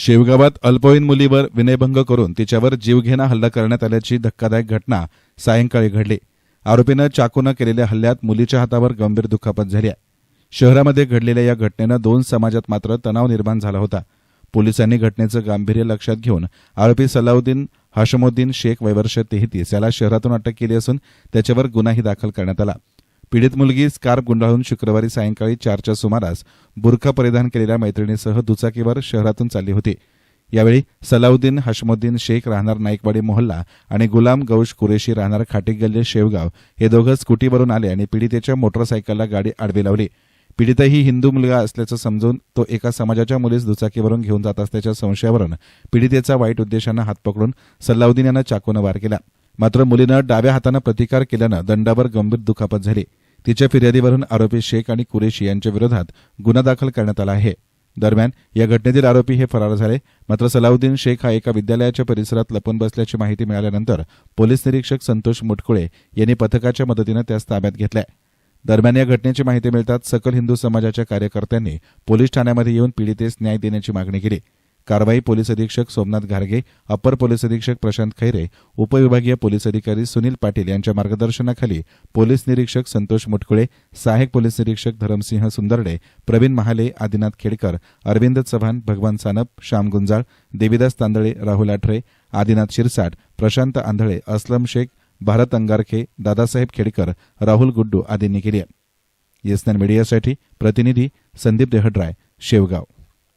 शेवगावात अल्पवयीन मुलीवर विनयभंग करून तिच्यावर जीवघेणा हल्ला करण्यात आल्याची धक्कादायक घटना सायंकाळी घडली. आरोपीनं चाकूनं केलेल्या हल्ल्यात मुलीच्या हातावर गंभीर दुखापत झाली आहे. शहरामध्ये घडलेल्या या घटनेनं दोन समाजात मात्र तणाव निर्माण झाला होता. पोलिसांनी घटनेचं गांभीर्य लक्षात घेऊन आरोपी सलाउद्दीन हाशमुद्दीन शेख वैवर्ष तेहतीस याला शहरातून अटक केली असून त्याच्यावर गुन्हाही दाखल करण्यात आला. पीडित मुलगी स्कार्फ गुंडाळून शुक्रवारी सायंकाळी चारच्या सुमारास बुरखा परिधान केलेल्या मैत्रिणीसह दुचाकीवर शहरातून चालली होती. यावेळी सलाउद्दीन हशमुद्दीन शेख राहणार नाईकवाडी मोहल्ला आणि गुलाम गौश कुरेशी राहणार खाटीगल्ले शेवगाव हे दोघं स्कूटीवरून आले आणि पीडितेच्या मोटरसायकलला गाडी आडवी लावली. पीडितही हिंदू मुलगा असल्याचं समजून तो एका समाजाच्या मुलीस दुचाकीवरून घेऊन जात असल्याच्या संशयावरून पीडितेचा वाईट उद्देशानं हात पकडून सल्लाउद्दीन यानं चाकूनं वार केला. मात्र मुलीनं डाव्या हातानं प्रतिकार केल्यानं दंडावर गंभीर दुखापत झाली. तिच्या फिर्यादीवरून आरोपी शेख आणि कुरेशी यांच्या विरोधात गुन्हा दाखल करण्यात आला आहे. दरम्यान या घटनेतील आरोपी हे फरार झाले. मात्र सलाउद्दीन शेख हा एका विद्यालयाच्या परिसरात लपून बसल्याची माहिती मिळाल्यानंतर पोलीस निरीक्षक संतोष मुटकुळे यांनी पथकाच्या मदतीनं त्यास ताब्यात घेतलाय. दरम्यान या घटनेची माहिती मिळताच सकल हिंदू समाजाच्या कार्यकर्त्यांनी पोलीस ठाण्यामध्ये येऊन पीडितेस न्याय देण्याची मागणी केली. कारवाई पोलीस अधीक्षक सोमनाथ घारगे अपर पोलीस अधीक्षक प्रशांत खैरे उपविभागीय पोलीस अधिकारी सुनील पाटील यांच्या मार्गदर्शनाखाली पोलीस निरीक्षक संतोष मुटकुळे सहाय्यक पोलीस निरीक्षक धरमसिंह सुंदरडे प्रवीण महाले आदिनाथ खेडकर अरविंद चव्हाण भगवान सानप श्याम गुंजाळ देविदास तांदळे राहुल आठरे आदिनाथ शिरसाट प्रशांत आंधळे असलम शेख भारत अंगारखे दादासाहेब खेडकर राहुल गुड्डू आदींनी केली आहे. येसनॅन मीडियासाठी प्रतिनिधी संदीप देहड्राय शेवगाव.